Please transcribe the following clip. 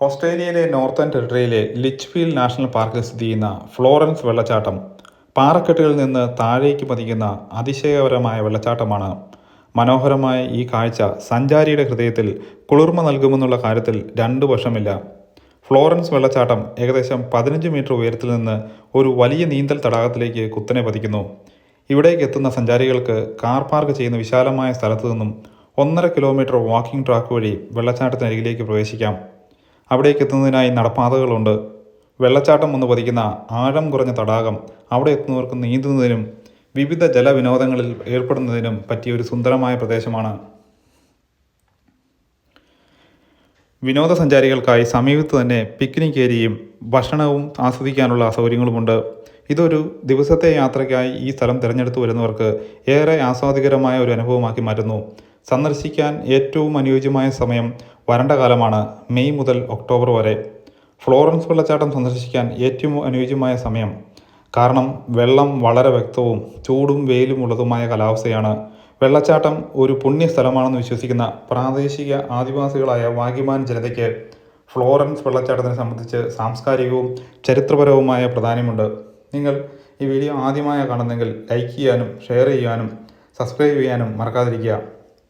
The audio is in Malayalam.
ഓസ്ട്രേലിയയിലെ നോർത്തേൺ ടെറിട്ടറിയിലെ ലിച്ച്ഫീൽഡ് നാഷണൽ പാർക്കിൽ സ്ഥിതി ചെയ്യുന്ന ഫ്ലോറൻസ് വെള്ളച്ചാട്ടം പാറക്കെട്ടുകളിൽ നിന്ന് താഴേക്ക് പതിക്കുന്ന അതിശയകരമായ വെള്ളച്ചാട്ടമാണ്. മനോഹരമായ ഈ കാഴ്ച സഞ്ചാരിയുടെ ഹൃദയത്തിൽ കുളിർമ നൽകുമെന്നുള്ള കാര്യത്തിൽ രണ്ടു വർഷമില്ല ഫ്ലോറൻസ് വെള്ളച്ചാട്ടം ഏകദേശം പതിനഞ്ച് മീറ്റർ ഉയരത്തിൽ നിന്ന് ഒരു വലിയ നീന്തൽ തടാകത്തിലേക്ക് കുത്തനെ പതിക്കുന്നു. ഇവിടേക്ക് എത്തുന്ന സഞ്ചാരികൾക്ക് കാർ പാർക്ക് ചെയ്യുന്ന വിശാലമായ സ്ഥലത്തു നിന്നും ഒന്നര കിലോമീറ്റർ വാക്കിംഗ് ട്രാക്ക് വഴി വെള്ളച്ചാട്ടത്തിനരികിലേക്ക് പ്രവേശിക്കാം. അവിടേക്ക് എത്തുന്നതിനായി നടപ്പാതകളുണ്ട്. വെള്ളച്ചാട്ടം ഒന്ന് പതിക്കുന്ന ആഴം കുറഞ്ഞ തടാകം അവിടെ എത്തുന്നവർക്ക് നീന്തുന്നതിനും വിവിധ ജലവിനോദങ്ങളിൽ ഏർപ്പെടുന്നതിനും പറ്റിയ ഒരു സുന്ദരമായ പ്രദേശമാണ്. വിനോദസഞ്ചാരികൾക്കായി സമീപത്ത് തന്നെ പിക്നിക് ഏരിയയും ഭക്ഷണവും ആസ്വദിക്കാനുള്ള സൗകര്യങ്ങളുമുണ്ട്. ഇതൊരു ദിവസത്തെ യാത്രയ്ക്കായി ഈ സ്ഥലം തിരഞ്ഞെടുത്തു വരുന്നവർക്ക് ഏറെ ആസ്വാദികരമായ ഒരു അനുഭവമാക്കി മാറ്റുന്നു. സന്ദർശിക്കാൻ ഏറ്റവും അനുയോജ്യമായ സമയം വരണ്ട കാലമാണ് മെയ് മുതൽ ഒക്ടോബർ വരെ. ഫ്ലോറൻസ് വെള്ളച്ചാട്ടം സന്ദർശിക്കാൻ ഏറ്റവും അനുയോജ്യമായ സമയം. കാരണം വെള്ളം വളരെ വ്യക്തവും ചൂടും വെയിലും ഉള്ളതുമായ കാലാവസ്ഥയാണ്. വെള്ളച്ചാട്ടം ഒരു പുണ്യസ്ഥലമാണെന്ന് വിശ്വസിക്കുന്ന പ്രാദേശിക ആദിവാസികളായ വാഗിമാൻ ജനതയ്ക്ക് ഫ്ലോറൻസ് വെള്ളച്ചാട്ടത്തിനെ സംബന്ധിച്ച് സാംസ്കാരികവും ചരിത്രപരവുമായ പ്രാധാന്യമുണ്ട്. നിങ്ങൾ ഈ വീഡിയോ ആദ്യമായി കാണുന്നെങ്കിൽ ലൈക്ക് ചെയ്യാനും ഷെയർ ചെയ്യാനും സബ്സ്ക്രൈബ് ചെയ്യാനും മറക്കാതിരിക്കുക.